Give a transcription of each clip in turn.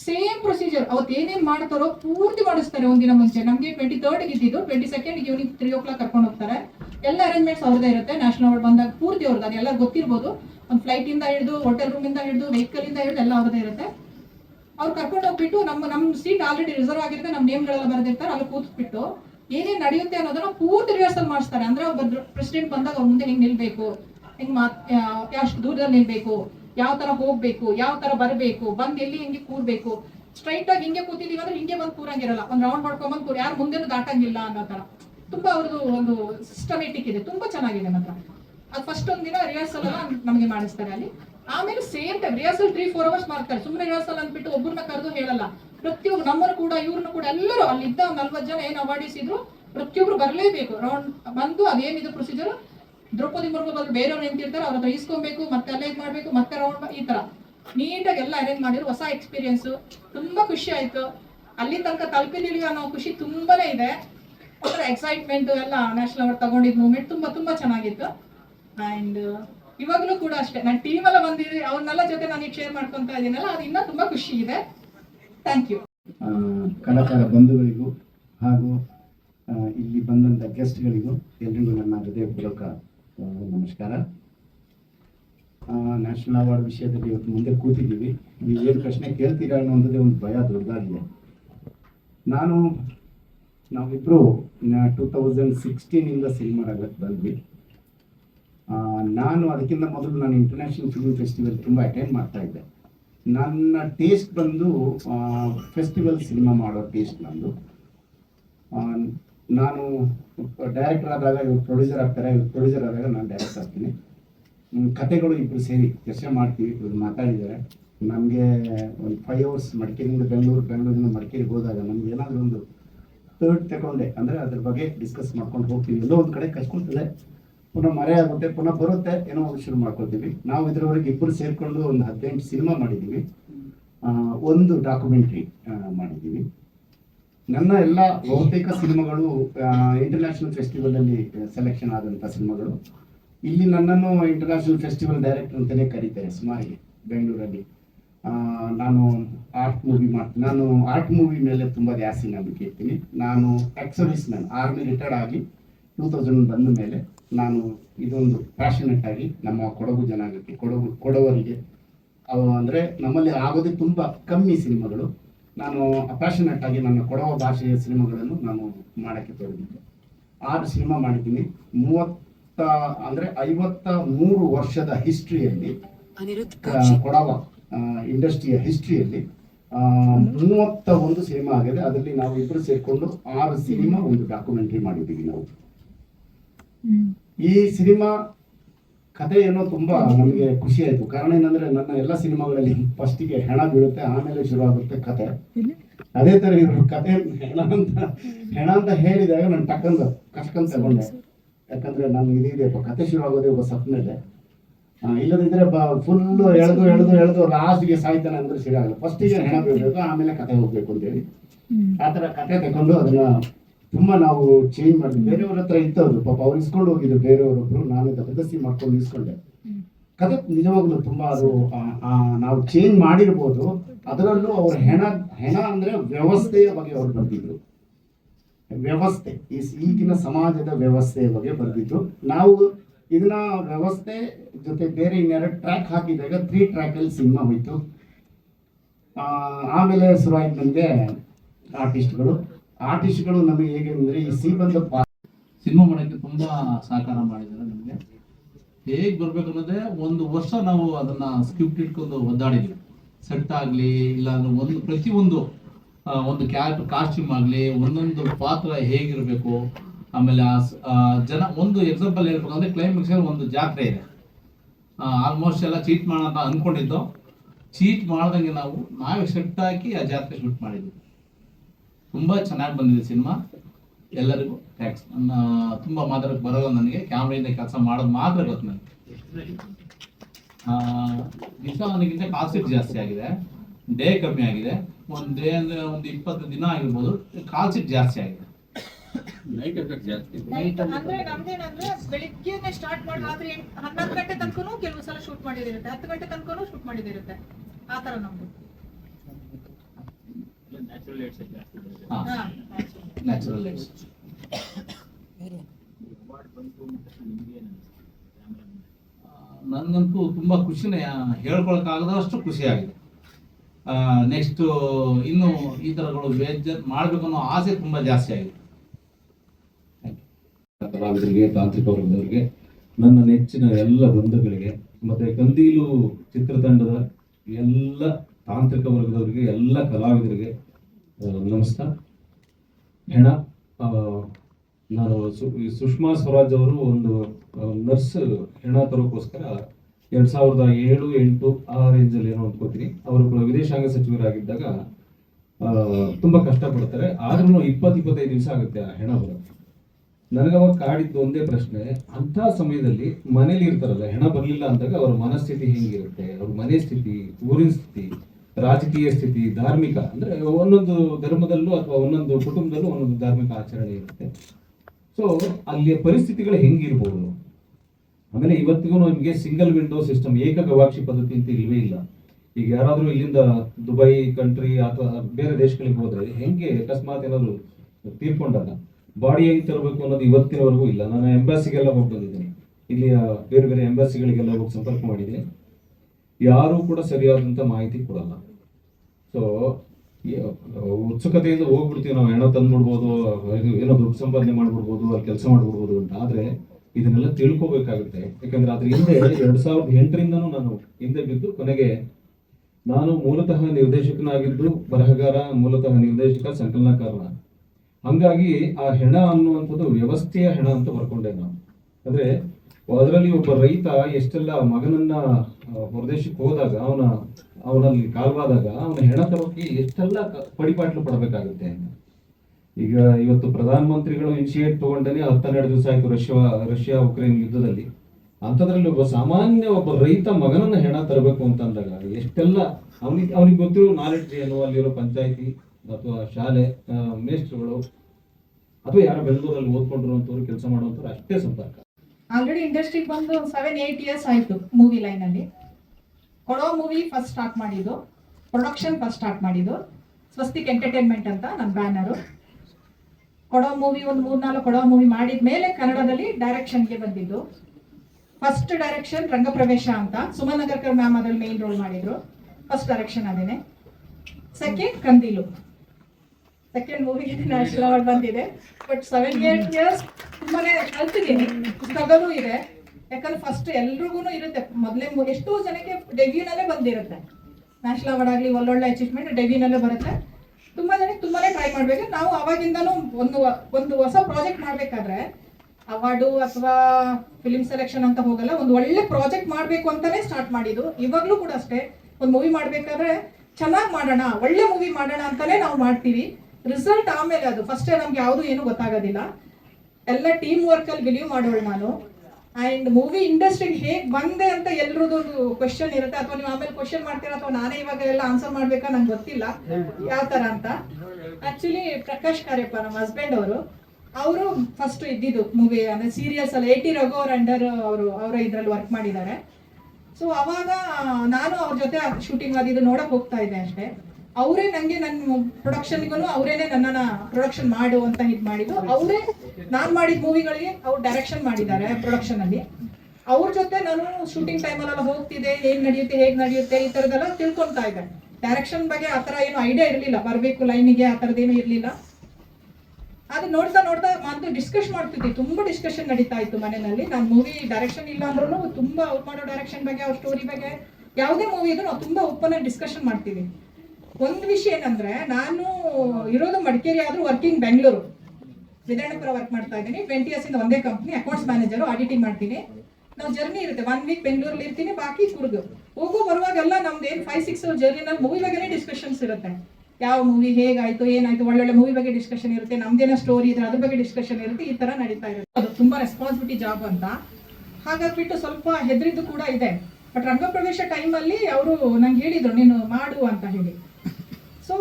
Same procedure ಅವತ್ತು ಏನೇನ್ ಮಾಡ್ತಾರೋ ಪೂರ್ತಿ ಮಾಡಿಸ್ತಾರೆ ಒಂದಿನ ಮುಂಚೆ. ನಮಗೆ ಟ್ವೆಂಟಿ ತರ್ಡ್ ಇದ್ದಿದ್ದು twenty second evening three o'clock ಕರ್ಕೊಂಡು ಹೋಗ್ತಾರೆ. ಎಲ್ಲ ಅರೇಂಜ್ಮೆಂಟ್ಸ್ ಅವ್ರದೇ ಇರುತ್ತೆ. ನ್ಯಾಷನಲ್ ಅವಾರ್ಡ್ ಬಂದಾಗ ಪೂರ್ತಿ ಅವ್ರದ್ದು. ಅದೆಲ್ಲ ಗೊತ್ತಿರ್ಬೋದು. ಒಂದು ಫ್ಲೈಟ್ ಇಂದ ಹಿಡಿದು ಹೋಟೆಲ್ ರೂಮ್ ಇಂದ ಹಿಡಿದು ವೆಹಿಕಲ್ ಇಂದ ಹಿಡಿದು ಎಲ್ಲ ಅವ್ರದೇ ಇರುತ್ತೆ. ಅವ್ರು ಕರ್ಕೊಂಡು ಹೋಗ್ಬಿಟ್ಟು ನಮ್ಮ ನಮ್ಮ ಸೀಟ್ ಆಲ್ರೆಡಿ ರಿಸರ್ವ್ ಆಗಿರುತ್ತೆ. ನಮ್ಮ ನೇಮ್ಗಳೆಲ್ಲ ಬರೆದಿರ್ತಾರೆ. ಅಲ್ಲಿ ಕೂತ್ಬಿಟ್ಟು ಏನೇನು ನಡೆಯುತ್ತೆ ಅನ್ನೋದನ್ನ ಪೂರ್ತಿ ರಿಹರ್ಸಲ್ ಮಾಡಿಸ್ತಾರೆ. ಅಂದ್ರೆ ಒಬ್ಬ ಪ್ರೆಸಿಡೆಂಟ್ ಬಂದಾಗ ಅವ್ರ ಮುಂದೆ ಹೆಂಗ್ ನಿಲ್ಬೇಕು? ಹೆಂಗ್ ಮಾತು ಎಷ್ಟು ದೂರದಲ್ಲಿ ನಿಲ್ಬೇಕು? ಯಾವ ತರ ಹೋಗ್ಬೇಕು, ಯಾವ ತರ ಬರಬೇಕು, ಬಂದ್ ಎಲ್ಲಿ ಹಿಂಗೆ ಕೂರ್ಬೇಕು. ಸ್ಟ್ರೈಟ್ ಆಗಿ ಹಿಂಗೆ ಕೂತಿದೀವಿ ಅಂದ್ರೆ ಹಿಂಗೆ ಬಂದು ಕೂರಂಗಿರಲ್ಲ. ಒಂದ್ ರೌಂಡ್ ಮಾಡ್ಕೊಂಡ್ ಕೂರ್. ಯಾರು ಮುಂದೆ ದಾಟಂಗಿಲ್ಲ ಅನ್ನೋ ತರ. ತುಂಬಾ ಅವ್ರದ್ದು ಒಂದು ಸಿಸ್ಟಮೆಟಿಕ್ ಇದೆ. ತುಂಬಾ ಚೆನ್ನಾಗಿದೆ ಮಾತ್ರ. ಅದು ಫಸ್ಟ್ ಒಂದಿನ ರಿಹರ್ಸಲ್ ಎಲ್ಲ ನಮಗೆ ಮಾಡಿಸ್ತಾರೆ ಅಲ್ಲಿ. ಆಮೇಲೆ same time rehearsal three four hours ಮಾಡ್ತಾರೆ. ಸುಮ್ಮನೆ ರಿಹರ್ಸಲ್ ಅಂದ್ಬಿಟ್ಟು ಒಬ್ಬರನ್ನ ಕರೆದು ಹೇಳಲ್ಲ. ಪ್ರತಿಯೊಬ್ಬರು ನಮ್ಮನ್ನು ಕೂಡ, ಇವ್ರನ್ನ ಕೂಡ ಎಲ್ಲರೂ ಅಲ್ಲಿ ಇದ್ದ ನಲ್ವತ್ತು ಜನ ಏನು ಅವಾರ್ಡಿಸಿದ್ರು ಪ್ರತಿಯೊಬ್ರು ಬರಲೇಬೇಕು. ರೌಂಡ್ ಬಂದು ಅದೇನಿದೆ ಪ್ರೊಸೀಜರ್ ದ್ರೌಪದಿ ಮುರ್ಮು ಬಂದ್ರೆ ಬೇರೆಯವ್ರು ನಿಂತಿರ್ತಾರೆ ಅವ್ರ ಹತ್ರ ಇಸ್ಕೊಬೇಕು ಮತ್ತೆ ಅಲ್ಲೇ ಇದ್ ಮಾಡ್ಬೇಕು ಮತ್ತೆ ರೌಂಡ್ ಈ ತರ. ನೀಟಾಗಿ ಎಲ್ಲ ಅರೇಂಜ್ ಮಾಡಿದ್ರು, ಹೊಸ ಎಕ್ಸ್ಪೀರಿಯನ್ಸ್ ತುಂಬಾ ಖುಷಿ ಆಯ್ತು. ಅಲ್ಲಿ ತನಕ ತಲುಪಿದೀವಿ ಅನ್ನೋ ಖುಷಿ ತುಂಬಾನೇ ಇದೆ. ಒಂಥರ ಎಕ್ಸೈಟ್ಮೆಂಟ್ ಎಲ್ಲ ನ್ಯಾಷನಲ್ ಅವಾರ್ಡ್ ತಗೊಂಡಿದ್ ಮೂಮೆಂಟ್ ತುಂಬಾ ತುಂಬಾ ಚೆನ್ನಾಗಿತ್ತು. ಅಂಡ್ ಇವಾಗ್ಲೂ ಕೂಡ ಅಷ್ಟೇ. ನಾನು ಟೀಮ್ ಎಲ್ಲ ಬಂದಿದ್ವಿ ಅವ್ರನ್ನೆಲ್ಲ ಜೊತೆ ನಾನು ಈಗ ಶೇರ್ ಮಾಡ್ಕೊಂತ ಇದೀನಲ್ಲ ಅದು ಇನ್ನೂ ತುಂಬಾ ಖುಷಿ ಇದೆ. ಥ್ಯಾಂಕ್ ಯು ಕಲಾಕಾರ ಬಂಧುಗಳಿಗೂ ಹಾಗೂ ಇಲ್ಲಿ ಬಂದಂತ ಗೆಸ್ಟ್ಗಳಿಗೂ ಎಲ್ರಿಗೂ ನನ್ನ ಹೃದಯಪೂರ್ವಕ ನಮಸ್ಕಾರ. ನ್ಯಾಷನಲ್ ಅವಾರ್ಡ್ ವಿಷಯದಲ್ಲಿ ಇವತ್ತು ಮುಂದೆ ಕೂತಿದ್ದೀವಿ. ನೀವು ಏನು ಪ್ರಶ್ನೆ ಕೇಳ್ತೀರಾ ಅನ್ನೋದೇ ಒಂದು ಭಯ ದೊಡ್ಡದಾಗಿದೆ. ನಾನು ನಾವಿಬ್ಬರು ಟೂ ತೌಸಂಡ್ ಸಿಕ್ಸ್ಟೀನಿಂದ ಸಿನಿಮಾ ರಂಗಕ್ಕೆ ಬಂದ್ವಿ. ನಾನು ಅದಕ್ಕಿಂತ ಮೊದಲು ನಾನು ಇಂಟರ್ನ್ಯಾಷನಲ್ ಫಿಲ್ಮ್ ಫೆಸ್ಟಿವಲ್ ತುಂಬ ಅಟೆಂಡ್ ಮಾಡ್ತಾ ಇದ್ದೆ. ನನ್ನ ಟೇಸ್ಟ್ ಬಂದು ಫೆಸ್ಟಿವಲ್ ಸಿನಿಮಾ ಮಾಡೋ ಟೇಸ್ಟ್ ನಂದು ನಾನು ಡೈರೆಕ್ಟರ್ ಆದಾಗ, ಇವ್ರು ಪ್ರೊಡ್ಯೂಸರ್ ಆಗ್ತಾರೆ, ಇವ್ರು ಪ್ರೊಡ್ಯೂಸರ್ ಆದಾಗ ನಾನು ಡೈರೆಕ್ಟ್ ಆಗ್ತೀನಿ. ಕತೆಗಳು ಇಬ್ಬರು ಸೇರಿ ಚರ್ಚೆ ಮಾಡ್ತೀವಿ ಇವ್ರು ಮಾತಾಡಿದ್ದಾರೆ. ನಮಗೆ ಒಂದು ಫೈವ್ ಅವರ್ಸ್ ಮಡಿಕೇರಿಯಿಂದ ಬೆಂಗಳೂರು, ಬೆಂಗಳೂರಿಂದ ಮಡಿಕೇರಿಗೆ ಹೋದಾಗ ನಮ್ಗೆ ಏನಾದರೂ ಒಂದು ಥರ್ಡ್ ತಗೊಂಡೆ ಅಂದರೆ ಅದ್ರ ಬಗ್ಗೆ ಡಿಸ್ಕಸ್ ಮಾಡ್ಕೊಂಡು ಹೋಗ್ತೀವಿ. ಎಲ್ಲೋ ಒಂದು ಕಡೆ ಕಚ್ಕೊಳ್ತದೆ. ಪುನಃ ಮರೆ ಆಗುತ್ತೆ, ಪುನಃ ಬರುತ್ತೆ, ಏನೋ ಒಂದು ಶುರು ಮಾಡ್ಕೊಳ್ತೀವಿ. ನಾವು ಇದರವರೆಗೆ ಇಬ್ಬರು ಸೇರಿಕೊಂಡು ಒಂದು ಹದಿನೆಂಟು ಸಿನಿಮಾ ಮಾಡಿದ್ದೀವಿ. ಒಂದು ಡಾಕ್ಯುಮೆಂಟ್ರಿ ಮಾಡಿದ್ದೀವಿ. ನನ್ನ ಎಲ್ಲ ಬಹುತೇಕ ಸಿನಿಮಾಗಳು ಇಂಟರ್ನ್ಯಾಷನಲ್ ಫೆಸ್ಟಿವಲಲ್ಲಿ ಸೆಲೆಕ್ಷನ್ ಆದಂತ ಸಿನಿಮಾಗಳು. ಇಲ್ಲಿ ನನ್ನನ್ನು ಇಂಟರ್ನ್ಯಾಷನಲ್ ಫೆಸ್ಟಿವಲ್ ಡೈರೆಕ್ಟರ್ ಅಂತಲೇ ಕರೀತಾರೆ ಸುಮಾರಿಗೆ ಬೆಂಗಳೂರಲ್ಲಿ. ನಾನು ಆರ್ಟ್ ಮೂವಿ ಮಾಡ್ತೀನಿ ನಾನು ಆರ್ಟ್ ಮೂವಿ ಮೇಲೆ ತುಂಬ ಜಾಸ್ತಿ ನಂಬಿಕೆ ಇರ್ತೀನಿ ನಾನು ex service man army retired ಆಗಿ ಟೂ ತೌಸಂಡ್ ಬಂದ ಮೇಲೆ ನಾನು ಇದೊಂದು ಪ್ಯಾಷನೆಟ್ ಆಗಿ ನಮ್ಮ ಕೊಡಗು ಜನಾಂಗಕ್ಕೆ, ಕೊಡಗು, ಕೊಡವರಿಗೆ ಅಂದರೆ ನಮ್ಮಲ್ಲಿ ಆಗೋದೇ ತುಂಬ ಕಮ್ಮಿ ಸಿನಿಮಾಗಳು. ನಾನು ಅಪ್ಯಾಷನೇಟ್ ಆಗಿ ನನ್ನ ಕೊಡವ ಭಾಷೆಯ ಸಿನಿಮಾಗಳನ್ನು ನಾನು ಮಾಡೋಕ್ಕೆ ತೊಡಗಿದ್ದೆ. ಆರು ಸಿನಿಮಾ ಮಾಡಿದ್ದೀನಿ. ಮೂವತ್ತ ಅಂದರೆ ಐವತ್ತ ಮೂರು ವರ್ಷದ ಹಿಸ್ಟ್ರಿಯಲ್ಲಿ ಕೊಡವ ಇಂಡಸ್ಟ್ರಿಯ ಹಿಸ್ಟ್ರಿಯಲ್ಲಿ ಮೂವತ್ತ ಒಂದು ಸಿನಿಮಾ ಆಗಿದೆ. ಅದರಲ್ಲಿ ನಾವು ಇಬ್ಬರು ಸೇರಿಕೊಂಡು ಆರು ಸಿನಿಮಾ ಒಂದು ಡಾಕ್ಯುಮೆಂಟ್ರಿ ಮಾಡಿದ್ದೀವಿ ನಾವು. ಈ ಸಿನಿಮಾ ಕತೆ ಏನೋ ತುಂಬಾ ನನಗೆ ಖುಷಿ ಆಯ್ತು. ಕಾರಣ ಏನಂದ್ರೆ ನನ್ನ ಎಲ್ಲ ಸಿನಿಮಾಗಳಲ್ಲಿ ಫಸ್ಟಿಗೆ ಹೆಣ ಬೀಳುತ್ತೆ ಆಮೇಲೆ ಶುರು ಆಗುತ್ತೆ ಕತೆ. ಅದೇ ತರ ಇವರು ಕತೆ ಹೆಣ ಅಂತ ಹೆಣ ಅಂತ ಹೇಳಿದಾಗ ನಾನು ಟಕ್ಕಂತ ಕಷ್ಟಂತ ತಗೊಂಡೆ. ಯಾಕಂದ್ರೆ ನಾನು ಇದಿದೆಯಪ್ಪ ಕತೆ ಶುರು ಆಗೋದೇ ಒಬ್ಬ ಇದೆ ಆ, ಇಲ್ಲದಿದ್ರೆ ಫುಲ್ ಎಳೆದು ಎಳೆದು ಎಳೆದು ಲಾಸ್ಟ್ಗೆ ಸಾಯ್ತಾನೆ ಅಂದ್ರೆ ಸರಿ ಆಗಲ್ಲ. ಫಸ್ಟಿಗೆ ಹೆಣ ಬೀಳ್ಬೇಕು ಆಮೇಲೆ ಕತೆ ಹೋಗ್ಬೇಕು ಅಂತೇಳಿ. ಆ ಥರ ಕತೆ ತಗೊಂಡು ಅದನ್ನ ತುಂಬಾ ನಾವು ಚೇಂಜ್ ಮಾಡಿದ್ವಿ. ಬೇರೆಯವ್ರ ಹತ್ರ ಇತ್ತವ್ರು ಪಾಪ ಅವ್ರು ಇಸ್ಕೊಂಡು ಹೋಗಿದ್ರು. ಬೇರೆಯವರೊಬ್ರು ನಾನು ಜಬರ್ದಸ್ತಿ ಮಾಡ್ಕೊಂಡು ಇಸ್ಕೊಂಡೆ. ಕತೆ ನಿಜವಾಗ್ಲೂ ತುಂಬಾ ಅದು ನಾವು ಚೇಂಜ್ ಮಾಡಿರ್ಬೋದು. ಅದರಲ್ಲೂ ಅವ್ರ ಹೆಣ ಹೆಣ ಅಂದ್ರೆ ವ್ಯವಸ್ಥೆಯ ಬಗ್ಗೆ ಅವ್ರು ಬರ್ತಿದ್ರು ವ್ಯವಸ್ಥೆ ಈಗಿನ ಸಮಾಜದ ವ್ಯವಸ್ಥೆಯ ಬಗ್ಗೆ ಬರೆದಿದ್ದು ನಾವು ಇದನ್ನ ವ್ಯವಸ್ಥೆ ಜೊತೆ ಬೇರೆ ಇನ್ನೆರಡು ಟ್ರ್ಯಾಕ್ ಹಾಕಿದಾಗ ತ್ರೀ ಟ್ರ್ಯಾಕಲ್ಲಿ ಸಿನಿಮಾ ಹೋಯ್ತು. ಆಮೇಲೆ ಶುರುವಾಯ್ತು ನನಗೆ ಆರ್ಟಿಸ್ಟ್ಗಳು ಆರ್ಟಿಸ್ಟ್ಗಳು ನಮಗೆ ಹೇಗೆ ಅಂದರೆ ಈ ಸಿ ಬಂದ ಪಾ ಸಿನಿಮಾ ಮಾಡೋಕ್ಕೆ ತುಂಬಾ ಸಹಕಾರ ಮಾಡಿದ್ದಾರೆ ನಮಗೆ. ಹೇಗೆ ಬರ್ಬೇಕು ಅನ್ನೋದೇ ಒಂದು ವರ್ಷ ನಾವು ಅದನ್ನ ಸ್ಕ್ರಿಪ್ಟ್ ಇಟ್ಕೊಂಡು ಒದ್ದಾಡಿದ್ವಿ ಸೆಟ್ ಆಗಲಿ ಇಲ್ಲ ಅಂದ್ರೆ ಒಂದು ಪ್ರತಿಯೊಂದು ಒಂದು ಕ್ಯಾರೆಕ್ಟರ್ ಕಾಸ್ಟ್ಯೂಮ್ ಆಗಲಿ, ಒಂದೊಂದು ಪಾತ್ರ ಹೇಗಿರಬೇಕು, ಆಮೇಲೆ ಆ ಜನ, ಒಂದು ಎಕ್ಸಾಂಪಲ್ ಹೇಳ್ಬೇಕು ಅಂದ್ರೆ ಕ್ಲೈಮ್ಯಾಕ್ಸ್ ಒಂದು ಜಾತ್ರೆ ಇದೆ. ಆಲ್ಮೋಸ್ಟ್ ಎಲ್ಲ ಚೀಟ್ ಮಾಡೋಣ ಅಂತ ಅನ್ಕೊಂಡಿದ್ದು ಚೀಟ್ ಮಾಡ್ದಂಗೆ ನಾವು ನಾವೇ ಸೆಟ್ ಹಾಕಿ ಆ ಜಾತ್ರೆ ಶೂಟ್ ಮಾಡಿದ್ವಿ ತುಂಬಾ ಚೆನ್ನಾಗಿ ಬಂದಿದೆ ಸಿನಿಮಾ. ಎಲ್ಲರಿಗೂ ಥ್ಯಾಂಕ್ಸ್. ನನ್ನ ತುಂಬಾ ಮಾತಾಡಕ್ ಬರಲ್ಲ ನನಗೆ. ಕ್ಯಾಮ್ರಾಯಿಂದ ಕೆಲಸ ಮಾಡೋದು ಮಾತ್ರ ಗೊತ್ತು ನನಗೆ ದಿವಸ ನನಗಿಂತ ಕಾಲ್ಸಿಟ್ ಜಾಸ್ತಿ ಆಗಿದೆ. ಡೇ ಕಮ್ಮಿ ಆಗಿದೆ. ಒಂದು ಡೇ ಅಂದ್ರೆ ಒಂದು ಇಪ್ಪತ್ತು ದಿನ ಆಗಿರ್ಬೋದು. ಕಾಲ್ಸಿಟ್ ಜಾಸ್ತಿ ಆಗಿದೆ. ನೈಟ್ ಎಫೆಕ್ಟ್ ಜಾಸ್ತಿ. ಅಂದ್ರೆ ನಮ್ದೇನಂದ್ರೆ ಬೆಳಿಗ್ಗೆನೆ ಸ್ಟಾರ್ಟ್ ಮಾಡಿ ರಾತ್ರಿ ಹನ್ನೊಂದು ಗಂಟೆ ತನಕನೂ ಕೆಲವು ಸಲ ಶೂಟ್ ಮಾಡಿದಿರುತ್ತೆ. ಹತ್ತು ಗಂಟೆ ತನಕನೂ ಶೂಟ್ ಮಾಡಿದಿರುತ್ತೆ. ಆ ತರ ನಮ್ದು ಲೈಟ್ಸ್ ಜಾಸ್ತಿ ಬರುತ್ತೆ ಹಾಂ ನ್ಯಾಚುರಲ್ ಲೈಟ್ಸ್ ನನಗಂತೂ ತುಂಬ ಖುಷಿನೇ ಹೇಳ್ಕೊಳಕ್ಕಾಗದಷ್ಟು ಖುಷಿ ಆಗಿದೆ ನೆಕ್ಸ್ಟ್ ಇನ್ನು ಈ ತರಗಳು ವೇಜ್ ಮಾಡಬೇಕು ಅನ್ನೋ ಆಸೆ ತುಂಬ ಜಾಸ್ತಿ ಆಗಿದೆ. ಕಲಾವಿದರಿಗೆ ತಾಂತ್ರಿಕ ವರ್ಗದವರಿಗೆ ನನ್ನ ನೆಚ್ಚಿನ ಎಲ್ಲ ಬಂಧುಗಳಿಗೆ ಮತ್ತೆ ಕಂದೀಲು ಚಿತ್ರತಂಡದ ಎಲ್ಲ ತಾಂತ್ರಿಕ ವರ್ಗದವರಿಗೆ ಎಲ್ಲ ಕಲಾವಿದರಿಗೆ ನಮಸ್ಕಾರ. ಹೆಣ ನಾನು ಸುಷ್ಮಾ ಸ್ವರಾಜ್ ಅವರು ಒಂದು ನರ್ಸ್ ಹೆಣ ತರೋಕ್ಕೋಸ್ಕರ ಎರಡ್ ಸಾವಿರದ ಏಳು, ಎಂಟು, ಆ ರೇಂಜಲ್ಲಿ ಏನೋ ಅನ್ಕೋತೀನಿ ಅವರು ಕೂಡ ವಿದೇಶಾಂಗ ಸಚಿವರಾಗಿದ್ದಾಗ ತುಂಬಾ ಕಷ್ಟಪಡ್ತಾರೆ. ಆದ್ರೂ ಇಪ್ಪತ್ತು, ಇಪ್ಪತ್ತೈದು ದಿವಸ ಆಗುತ್ತೆ ಆ ಹೆಣ ಬರೋಕ್ಕೆ. ನನಗೆ ಅವಾಗ ಕಾಡಿದ್ದು ಒಂದೇ ಪ್ರಶ್ನೆ. ಅಂತ ಸಮಯದಲ್ಲಿ ಮನೇಲಿ ಇರ್ತಾರಲ್ಲ, ಹೆಣ ಬರ್ಲಿಲ್ಲ ಅಂದಾಗ ಅವ್ರ ಮನಸ್ಥಿತಿ ಹೆಂಗಿರುತ್ತೆ? ಅವ್ರ ಮನೆ ಸ್ಥಿತಿ, ಊರಿನ ಸ್ಥಿತಿ? ರಾಜಕೀಯ ಸ್ಥಿತಿ ಧಾರ್ಮಿಕ, ಅಂದ್ರೆ ಒಂದೊಂದು ಧರ್ಮದಲ್ಲೂ ಅಥವಾ ಒಂದೊಂದು ಕುಟುಂಬದಲ್ಲೂ ಒಂದೊಂದು ಧಾರ್ಮಿಕ ಆಚರಣೆ ಇರುತ್ತೆ. ಸೊ ಅಲ್ಲಿಯ ಪರಿಸ್ಥಿತಿಗಳು ಹೆಂಗಿರ್ಬೋದು? ಆಮೇಲೆ ಇವತ್ತಿಗೂ ನಿಮಗೆ ಸಿಂಗಲ್ ವಿಂಡೋ ಸಿಸ್ಟಮ್ ಏಕ ಗವಾಕ್ಷಿ ಪದ್ಧತಿ ಅಂತ ಇಲ್ವೇ ಇಲ್ಲ. ಈಗ ಯಾರಾದರೂ ಇಲ್ಲಿಂದ ದುಬೈ ಕಂಟ್ರಿ ಅಥವಾ ಬೇರೆ ದೇಶಗಳಿಗೆ ಹೋದರೆ ಹೆಂಗೆ ಅಕಸ್ಮಾತ್ ಏನಾದರೂ ತೀರ್ಕೊಂಡಾಗ ಬಾಡಿ ಹೆಂಗ್ ತರಬೇಕು ಅನ್ನೋದು ಇವತ್ತಿನವರೆಗೂ ಇಲ್ಲ. ನಾನು ಎಂಬಾಸಿಗೆಲ್ಲ ಹೋಗಿ ಬಂದಿದ್ದೀನಿ ಇಲ್ಲಿಯ ಬೇರೆ ಬೇರೆ ಎಂಬಾಸಿಗಳಿಗೆಲ್ಲ ಹೋಗಿ ಸಂಪರ್ಕ ಮಾಡಿದ್ದೀನಿ. ಯಾರೂ ಕೂಡ ಸರಿಯಾದಂತ ಮಾಹಿತಿ ಕೊಡಲ್ಲ. ಸೊ ಉತ್ಸುಕತೆಯಿಂದ ಹೋಗ್ಬಿಡ್ತೀವಿ ನಾವು. ಹೆಣ ತಂದ್ಬಿಡ್ಬೋದು ಏನೋ ದುಡ್ಡು ಸಂಪಾದನೆ ಮಾಡ್ಬಿಡ್ಬೋದು, ಅಲ್ಲಿ ಕೆಲಸ ಮಾಡ್ಬಿಡ್ಬೋದು ಅಂತ. ಆದ್ರೆ ಇದನ್ನೆಲ್ಲ ತಿಳ್ಕೊಬೇಕಾಗುತ್ತೆ. ಯಾಕಂದ್ರೆ ಅದ್ರ ಹಿಂದೆ ಎರಡ್ ಸಾವಿರದ ಎಂಟರಿಂದನೂ ನಾನು ಹಿಂದೆ ಬಿದ್ದು ಕೊನೆಗೆ ನಾನು ಮೂಲತಃ ನಿರ್ದೇಶಕನಾಗಿದ್ದು ಬರಹಗಾರ, ಮೂಲತಃ ನಿರ್ದೇಶಕ ಸಂಕಲನಕಾರ ಹಂಗಾಗಿ ಆ ಹೆಣ ಅನ್ನುವಂಥದ್ದು ವ್ಯವಸ್ಥೆಯ ಹೆಣ ಅಂತ ಬರ್ಕೊಂಡೆ ನಾನು. ಅಂದ್ರೆ ಅದರಲ್ಲಿ ಒಬ್ಬ ರೈತ ಎಷ್ಟೆಲ್ಲ ಮಗನನ್ನ ಹೊರದೇಶಕ್ಕೆ ಹೋದಾಗ, ಅವನ, ಅವನಲ್ಲಿ ಕಾಲ್ವಾದಾಗ, ಅವನ ಹೆಣತನಕ್ಕೆ ಎಷ್ಟೆಲ್ಲ ಪಡಿಪಾಟ್ಲು ಪಡಬೇಕಾಗುತ್ತೆ ಈಗ ಇವತ್ತು ಪ್ರಧಾನಮಂತ್ರಿಗಳು ಇನಿಷಿಯೇಟ್ ತಗೊಂಡೇ ಹತ್ತೆರಡು ದಿವಸ ಆಯ್ತು ರಷ್ಯಾ ರಷ್ಯಾ ಉಕ್ರೇನ್ ಯುದ್ಧದಲ್ಲಿ. ಅಂಥದ್ರಲ್ಲಿ ಒಬ್ಬ ಸಾಮಾನ್ಯ ಒಬ್ಬ ರೈತ ಮಗನನ್ನ ಹೆಣ ತರಬೇಕು ಅಂತಂದಾಗ ಎಷ್ಟೆಲ್ಲ, ಅವನಿಗೆ ಅವನಿಗೆ ಗೊತ್ತಿರೋ ನಾಲೆಡ್ಜ್ ಏನು ಅಲ್ಲಿರೋ ಪಂಚಾಯತಿ ಅಥವಾ ಶಾಲೆ ಮೇಸ್ಟ್ರುಗಳು ಅಥವಾ ಯಾರು ಬೆಂಗಳೂರಲ್ಲಿ ಓದ್ಕೊಂಡಿರುವಂಥವ್ರು ಕೆಲಸ ಮಾಡುವಂಥವ್ರು ಅಷ್ಟೇ ಸಂಪರ್ಕ. ಆಲ್ರೆಡಿ ಇಂಡಸ್ಟ್ರಿಗೆ ಬಂದು ಸೆವೆನ್ ಏಯ್ಟ್ ಇಯರ್ಸ್ ಆಯಿತು ಮೂವಿ ಲೈನಲ್ಲಿ ಕೊಡೋ ಮೂವಿ ಫಸ್ಟ್ ಸ್ಟಾರ್ಟ್ ಮಾಡಿದ್ದು. ಪ್ರೊಡಕ್ಷನ್ ಫಸ್ಟ್ ಸ್ಟಾರ್ಟ್ ಮಾಡಿದ್ದು. ಸ್ವಸ್ತಿಕ್ ಎಂಟರ್ಟೈನ್ಮೆಂಟ್ ಅಂತ ನನ್ನ ಬ್ಯಾನರು ಕೊಡೋ ಮೂವಿ ಒಂದು ಮೂರ್ನಾಲ್ಕು ಕೊಡೋ ಮೂವಿ ಮಾಡಿದ ಮೇಲೆ ಕನ್ನಡದಲ್ಲಿ ಡೈರೆಕ್ಷನ್ಗೆ ಬಂದಿದ್ದು. ಫಸ್ಟ್ ಡೈರೆಕ್ಷನ್ ರಂಗಪ್ರವೇಶ ಅಂತ ಸುಮನ್ ನಗರ್ಕರ್ ಮ್ಯಾಮ್ ಅದ್ರಲ್ಲಿ ಮೇನ್ ರೋಲ್ ಮಾಡಿದ್ರು. ಫಸ್ಟ್ ಡೈರೆಕ್ಷನ್ ಅದೇನೆ. ಸೆಕೆಂಡ್ ಕಂದೀಲು. ಸೆಕೆಂಡ್ ಮೂವಿಗೆ ನ್ಯಾಷನಲ್ ಅವಾರ್ಡ್ ಬಂದಿದೆ. ಬಟ್ ಸೆವೆನ್ ಏಟ್ ಇಯರ್ಸ್ ತುಂಬಾನೇ ಕಲ್ತಿದ್ದೀನಿ. ಸ್ಟ್ರಗಲು ಇದೆ. ಯಾಕಂದ್ರೆ ಫಸ್ಟ್ ಎಲ್ರಿಗೂ ಇರುತ್ತೆ. ಮೊದಲೇ ಎಷ್ಟೋ ಜನಕ್ಕೆ ಡೆಬ್ಯೂನಲ್ಲೇ ಬಂದಿರುತ್ತೆ. ನ್ಯಾಷನಲ್ ಅವಾರ್ಡ್ ಆಗಲಿ ಒಳ್ಳೊಳ್ಳೆ ಅಚೀವ್ಮೆಂಟ್ ಡೆಬ್ಯೂನಲ್ಲೇ ಬರುತ್ತೆ. ತುಂಬ ಜನಕ್ಕೆ ತುಂಬಾನೇ ಟ್ರೈ ಮಾಡಬೇಕು. ನಾವು ಅವಾಗಿಂದನೂ ಒಂದು ಒಂದು ಹೊಸ ಪ್ರಾಜೆಕ್ಟ್ ಮಾಡಬೇಕಾದ್ರೆ ಅವಾರ್ಡು ಅಥವಾ ಫಿಲಿಮ್ ಸೆಲೆಕ್ಷನ್ ಅಂತ ಹೋಗಲ್ಲ ಒಂದು ಒಳ್ಳೆ ಪ್ರಾಜೆಕ್ಟ್ ಮಾಡಬೇಕು ಅಂತಾನೆ ಸ್ಟಾರ್ಟ್ ಮಾಡಿದ್ದು. ಇವಾಗಲೂ ಕೂಡ ಅಷ್ಟೇ. ಒಂದು ಮೂವಿ ಮಾಡಬೇಕಾದ್ರೆ ಚೆನ್ನಾಗಿ ಮಾಡೋಣ ಒಳ್ಳೆ ಮೂವಿ ಮಾಡೋಣ ಅಂತಲೇ ನಾವು ಮಾಡ್ತೀವಿ. ರಿಸಲ್ಟ್ ಆಮೇಲೆ ಅದು. ಫಸ್ಟೇ ನಮ್ಗೆ ಯಾವುದು ಏನು ಗೊತ್ತಾಗೋದಿಲ್ಲ. ಎಲ್ಲ ಟೀಮ್ ವರ್ಕಲ್ಲಿ ಬಿಲೀವ್ ಮಾಡೋಳು ನಾನು. ಅಂಡ್ ಮೂವಿ ಇಂಡಸ್ಟ್ರಿಗೆ ಹೇಗೆ ಬಂದೆ ಅಂತ ಎಲ್ರದ್ದು ಕ್ವಶನ್ ಇರುತ್ತೆ. ಅಥವಾ ನೀವು ಆಮೇಲೆ ಕ್ವಶನ್ ಮಾಡ್ತೀರಾ ಅಥವಾ ನಾನೇ ಇವಾಗ ಎಲ್ಲ ಆನ್ಸರ್ ಮಾಡ್ಬೇಕಾ ನಂಗೆ ಗೊತ್ತಿಲ್ಲ. ಯಾವ ತರ ಅಂತ. ಆಕ್ಚುಲಿ ಪ್ರಕಾಶ್ ಕಾರ್ಯಪ್ಪ ನಮ್ಮ ಹಸ್ಬೆಂಡ್ ಅವರು ಅವರು ಫಸ್ಟ್ ಇದ್ದಿದ್ದು ಮೂವಿ ಅಂದರೆ ಸೀರಿಯಲ್ಸ್ ಅಲ್ಲಿ ಏಟಿ ರಘು ಅವ್ರ ಅಂಡರ್ ಅವರು, ಅವರ ಇದರಲ್ಲಿ ವರ್ಕ್ ಮಾಡಿದ್ದಾರೆ. ಸೊ ಅವಾಗ ನಾನು ಅವ್ರ ಜೊತೆ ಶೂಟಿಂಗ್ ಅದು ಇದು ನೋಡಕ್ ಹೋಗ್ತಾ ಇದ್ದೆ ಅಷ್ಟೇ. ಅವರೇ ನನಗೆ ನನ್ನ ಪ್ರೊಡಕ್ಷನ್ಗೂ ಅವರೇನೆ ನನ್ನನ್ನ ಪ್ರೊಡಕ್ಷನ್ ಮಾಡು ಅಂತ ಇದು ಮಾಡಿದ್ದು. ಅವರೇ ನಾನು ಮಾಡಿದ ಮೂವಿಗಳಿಗೆ ಅವ್ರು ಡೈರೆಕ್ಷನ್ ಮಾಡಿದ್ದಾರೆ ಪ್ರೊಡಕ್ಷನ್ ಅಲ್ಲಿ. ಅವ್ರ ಜೊತೆ ನಾನು ಶೂಟಿಂಗ್ ಟೈಮಲ್ಲೆಲ್ಲ ಹೋಗ್ತಿದ್ದೆ, ಏನ್ ನಡೆಯುತ್ತೆ, ಹೇಗ್ ನಡೆಯುತ್ತೆ ಈ ಥರದ್ದೆಲ್ಲ ತಿಳ್ಕೊತಾ ಇದ್ದೆ. ಡೈರೆಕ್ಷನ್ ಬಗ್ಗೆ ಆ ಥರ ಏನು ಐಡಿಯಾ ಇರಲಿಲ್ಲ. ಬರಬೇಕು ಲೈನಿಗೆ ಆ ಥರದ್ದೇನು ಇರಲಿಲ್ಲ. ಅದು ನೋಡ್ತಾ ನೋಡ್ತಾ ಮತ್ತು ಡಿಸ್ಕಸ್ ಮಾಡ್ತಿದ್ವಿ. ತುಂಬಾ ಡಿಸ್ಕಷನ್ ನಡೀತಾ ಇತ್ತು ಮನೆಯಲ್ಲಿ. ನಾನು ಮೂವಿ ಡೈರೆಕ್ಷನ್ ಇಲ್ಲ ಅಂದ್ರೂ ತುಂಬಾ ಅವ್ರು ಮಾಡೋ ಡೈರೆಕ್ಷನ್ ಬಗ್ಗೆ, ಅವ್ರ ಸ್ಟೋರಿ ಬಗ್ಗೆ ಯಾವುದೇ ಮೂವಿ ಇದ್ರು ನಾವು ತುಂಬಾ ಓಪನ್ ಆಗಿ ಡಿಸ್ಕಷನ್ ಮಾಡ್ತೀವಿ. ಒಂದು ವಿಷಯ ಏನಂದ್ರೆ, ನಾನು ಇರೋದು ಮಡಿಕೇರಿ ಆದ್ರೂ ವರ್ಕಿಂಗ್ ಬೆಂಗಳೂರು ವಿಧಾನಪುರ ವರ್ಕ್ ಮಾಡ್ತಾ ಇದ್ದೀನಿ. ಟ್ವೆಂಟಿ ಇಯರ್ಸ್ ಒಂದೇ ಕಂಪ್ನಿ ಅಕೌಂಟ್ಸ್ ಮ್ಯಾನೇಜರ್ ಆಡಿಟಿಂಗ್ ಮಾಡ್ತೀನಿ. ನಾವು ಜರ್ನಿ ಇರುತ್ತೆ. ಒನ್ ವೀಕ್ ಬೆಂಗಳೂರಲ್ಲಿ ಇರ್ತೀನಿ, ಬಾಕಿ ಕುರುಗು ಹೋಗೋ, ಬರುವಾಗೆಲ್ಲ ನಮ್ದು ಏನು ಫೈವ್ ಸಿಕ್ಸ್ ಜರ್ನಿನಲ್ಲಿ ಮೂವಿ ಬಗ್ಗೆನೇ ಡಿಸ್ಕಷನ್ಸ್ ಇರುತ್ತೆ. ಯಾವ ಮೂವಿ ಹೇಗಾಯ್ತು, ಏನಾಯ್ತು, ಒಳ್ಳೊಳ್ಳೆ ಮೂವಿ ಬಗ್ಗೆ ಡಿಸ್ಕಷನ್ ಇರುತ್ತೆ, ನಮ್ದೇನೋ ಸ್ಟೋರಿ ಇದೆ ಅದ್ರ ಬಗ್ಗೆ ಡಿಸ್ಕಷನ್ ಇರುತ್ತೆ, ಈ ತರ ನಡೀತಾ ಇರುತ್ತೆ. ಅದು ತುಂಬಾ ರೆಸ್ಪಾನ್ಸಿಬಿಲಿಟಿ ಜಾಬ್ ಅಂತ. ಹಾಗಾಗ್ಬಿಟ್ಟು ಸ್ವಲ್ಪ ಹೆದರಿದ್ದು ಕೂಡ ಇದೆ. ಬಟ್ ರಂಗಪ್ರವೇಶ ಟೈಮಲ್ಲಿ ಅವರು ನಂಗೆ ಹೇಳಿದ್ರು, ನೀನು ಮಾಡು ಅಂತ ಹೇಳಿ. ಸೊ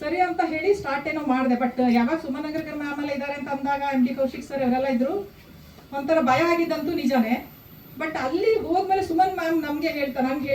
ಸರಿ ಅಂತ ಹೇಳಿ ಸ್ಟಾರ್ಟ್ ಏನೋ ಮಾಡಿದೆ ಬಟ್ ಯಾವಾಗ ಸುಮನ್ ನಗರ್ಕರ್ ಮ್ಯಾಮ್ ಎಲ್ಲ ಇದ್ದಾರೆ ಅಂತ ಅಂದಾಗ ಎಂ ಡಿ ಕೌಶಿಕ್ ಸರ್ ಅವರೆಲ್ಲ ಇದ್ರು. ಒಂಥರ ಭಯ ಆಗಿದ್ದಂತೂ ನಿಜಾನೇ. ಬಟ್ ಅಲ್ಲಿ ಹೋದ್ಮೇಲೆ ಸುಮನ್ ಮ್ಯಾಮ್ ನಮ್ಗೆ ಹೇಳ್ತಾರೆ ನನ್ಗೆ ಹೇಳ್ತಾರೆ.